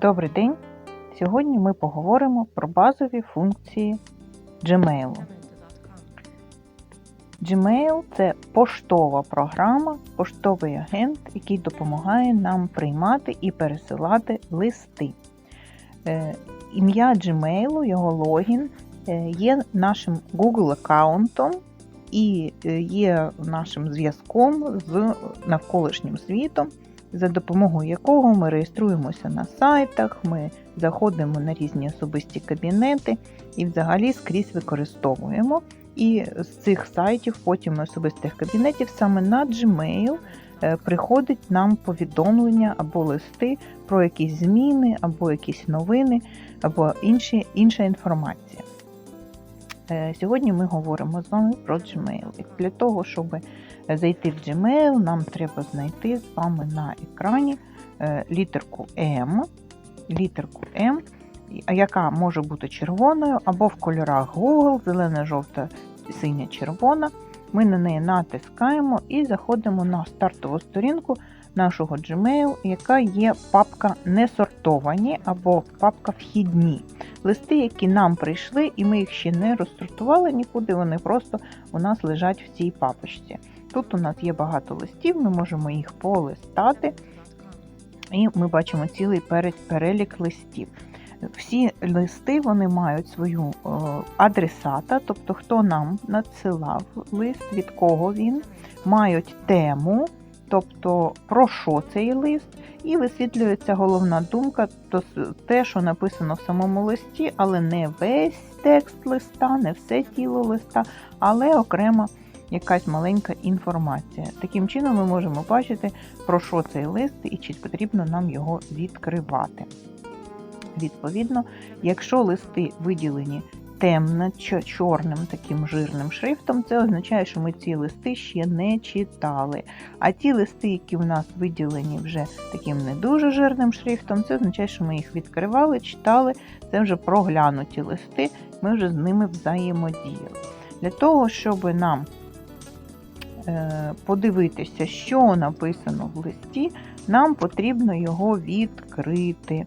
Добрий день! Сьогодні ми поговоримо про базові функції Gmail. Gmail це поштова програма, поштовий агент, який допомагає нам приймати і пересилати листи. Е, Ім'я Gmail, його логін е, є нашим Google аккаунтом і е, є нашим зв'язком з навколишнім світом за допомогою якого ми реєструємося на сайтах, ми заходимо на різні особисті кабінети і взагалі скрізь використовуємо. І з цих сайтів, потім особистих кабінетів, саме на Gmail е, приходить нам повідомлення або листи про якісь зміни, або якісь новини, або інші, інша інформація. Е, Сьогодні ми говоримо з вами про Gmail. І для того, щоб зайти в Gmail, нам треба знайти з вами на екрані е, літерку М, літерку М, яка може бути червоною або в кольорах Google, зелена, жовта, синя, червона. Ми на неї натискаємо і заходимо на стартову сторінку нашого Gmail, яка є папка не сортовані або папка вхідні. Листи, які нам прийшли, і ми їх ще не розсортували нікуди, вони просто у нас лежать в цій папочці. Тут у нас є багато листів, ми можемо їх полистати, і ми бачимо цілий перелік листів. Всі листи вони мають свою адресата, тобто хто нам надсилав лист, від кого він, мають тему, тобто про що цей лист, і висвітлюється головна думка, то те, що написано в самому листі, але не весь текст листа, не все тіло листа, але окрема якась маленька інформація. Таким чином ми можемо бачити, про що цей лист і чи потрібно нам його відкривати. Відповідно, якщо листи виділені темно чорним таким жирним шрифтом, це означає, що ми ці листи ще не читали. А ті листи, які в нас виділені вже таким не дуже жирним шрифтом, це означає, що ми їх відкривали, читали, це вже проглянуті листи, ми вже з ними взаємодіяли. Для того, щоб нам е, подивитися, що написано в листі, нам потрібно його відкрити.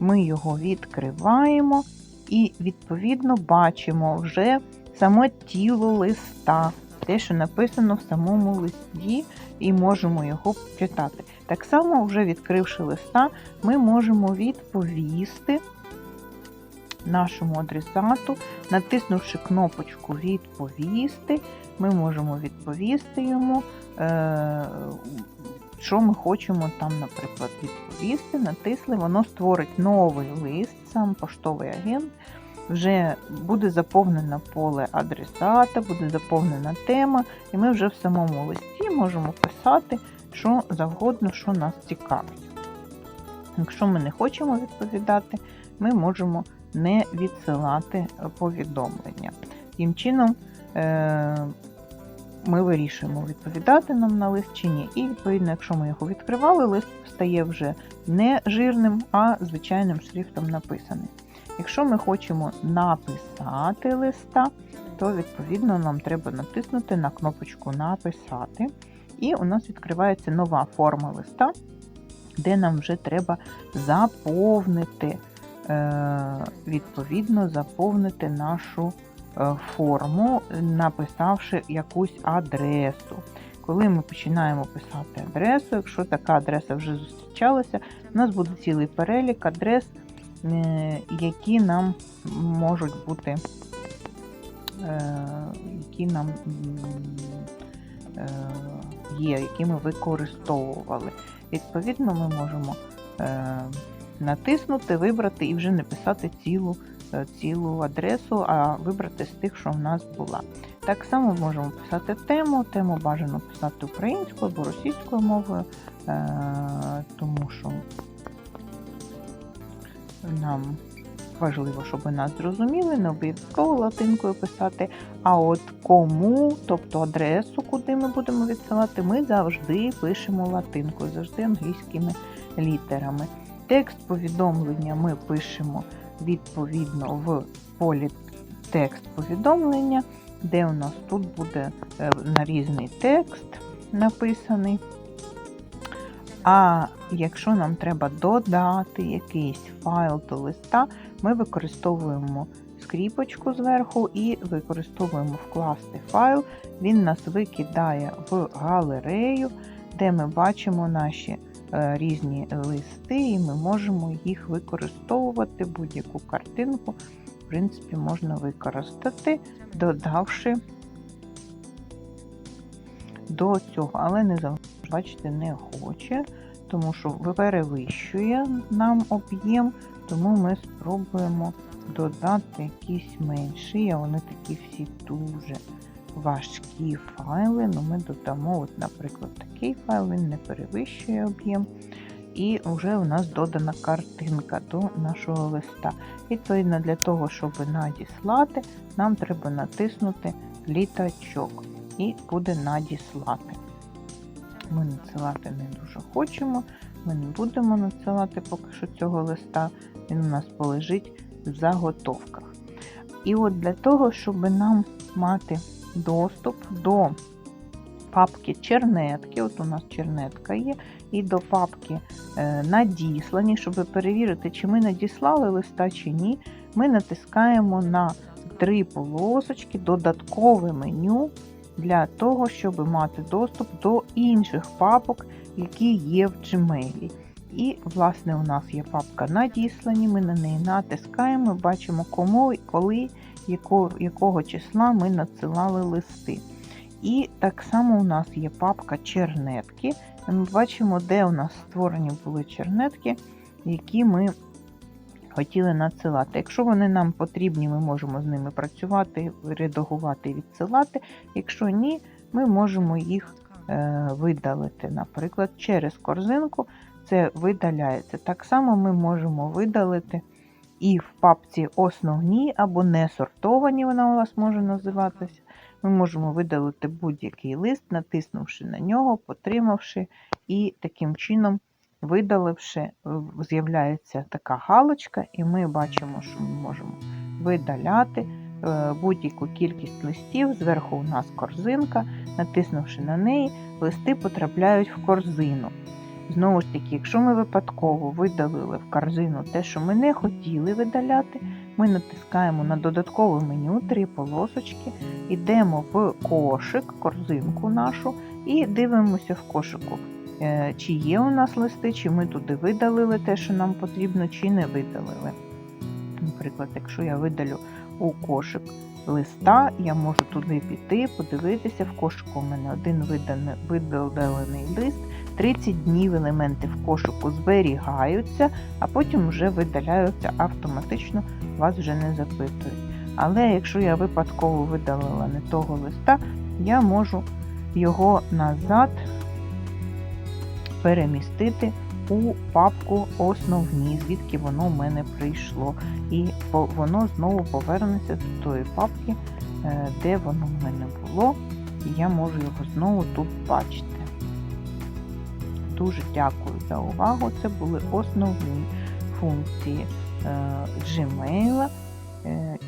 Ми його відкриваємо і, відповідно, бачимо вже саме тіло листа, те, що написано в самому листі, і можемо його читати. Так само, вже відкривши листа, ми можемо відповісти нашому адресату, натиснувши кнопочку Відповісти, ми можемо відповісти йому. Що ми хочемо там, наприклад, відповісти, натисли, воно створить новий лист, сам поштовий агент. Вже буде заповнено поле адресата, буде заповнена тема, і ми вже в самому листі можемо писати, що завгодно, що нас цікавить. Якщо ми не хочемо відповідати, ми можемо не відсилати повідомлення. Тим чином, е, ми вирішуємо, відповідати нам на лист чи ні. І, відповідно, якщо ми його відкривали, лист стає вже не жирним, а звичайним шрифтом написаний. Якщо ми хочемо написати листа, то, відповідно, нам треба натиснути на кнопочку Написати. І у нас відкривається нова форма листа, де нам вже треба заповнити, е, відповідно, заповнити нашу. Е, форму, написавши якусь адресу. Коли ми починаємо писати адресу, якщо така адреса вже зустрічалася, у нас буде цілий перелік адрес, е, які нам можуть бути, е, які нам є, які ми використовували. Відповідно, ми можемо натиснути, вибрати і вже написати цілу цілу адресу, а вибрати з тих, що в нас була. Так само можемо писати тему, тему бажано писати українською або російською мовою, е, тому що нам важливо, щоб нас зрозуміли, не обов'язково латинкою писати. А от кому, тобто адресу, куди ми будемо відсилати, ми завжди пишемо латинкою, завжди англійськими літерами. Текст повідомлення ми пишемо відповідно в полі текст повідомлення, де у нас тут буде е, нарізний текст написаний. А якщо нам треба додати якийсь файл до листа, ми використовуємо скріпочку зверху і використовуємо вкласти файл. Він нас викидає в галерею, де ми бачимо наші різні листи, і ми можемо їх використовувати, будь-яку картинку, в принципі, можна використати, додавши до цього, але не завжди, бачите, не хоче, тому що перевищує нам об'єм, тому ми спробуємо додати якісь менші, а вони такі всі дуже важкі файли. Ну, ми додамо, от, наприклад, такий файл, він не перевищує об'єм. І вже у нас додана картинка до нашого листа. Відповідно, для того, щоб надіслати, нам треба натиснути літачок і буде надіслати. Ми надсилати не дуже хочемо, ми не будемо надсилати поки що цього листа, він у нас полежить в заготовках. І от для того, щоб нам мати доступ до папки чернетки, от у нас чернетка є, і до папки е, надіслані, щоб перевірити, чи ми надіслали листа чи ні, ми натискаємо на три полосочки, додаткове меню для того, щоб мати доступ до інших папок, які є в Gmail. І, власне, у нас є папка надіслані, ми на неї натискаємо, бачимо, кому, і коли, якого, числа ми надсилали листи. І так само у нас є папка чернетки. Ми бачимо, де у нас створені були чернетки, які ми хотіли надсилати. Якщо вони нам потрібні, ми можемо з ними працювати, редагувати відсилати. Якщо ні, ми можемо їх е, видалити, наприклад, через корзинку. Це видаляється. Так само ми можемо видалити і в папці основні або не сортовані, вона у вас може називатися. Ми можемо видалити будь-який лист, натиснувши на нього, потримавши, і таким чином, видаливши, з'являється така галочка, і ми бачимо, що ми можемо видаляти е, будь-яку кількість листів. Зверху у нас корзинка, натиснувши на неї, листи потрапляють в корзину. Знову ж таки, якщо ми випадково видалили в корзину те, що ми не хотіли видаляти, ми натискаємо на додаткове меню три полосочки, йдемо в кошик, корзинку нашу, і дивимося в кошику, е, чи є у нас листи, чи ми туди видалили те, що нам потрібно, чи не видалили. Наприклад, якщо я видалю у кошик листа, я можу туди піти, подивитися. В кошику у мене один видалений лист. 30 днів елементи в кошику зберігаються, а потім вже видаляються автоматично, вас вже не запитують. Але якщо я випадково видалила не того листа, я можу його назад перемістити у папку основні, звідки воно в мене прийшло. І воно знову повернеться до тої папки, е, де воно в мене було, і я можу його знову тут бачити. Дуже дякую за увагу. Це були основні функції е, Gmail, е,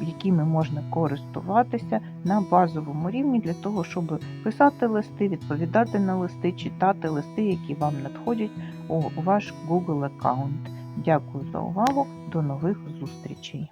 якими можна користуватися на базовому рівні для того, щоб писати листи, відповідати на листи, читати листи, які вам надходять у ваш Google аккаунт. Дякую за увагу, до нових зустрічей!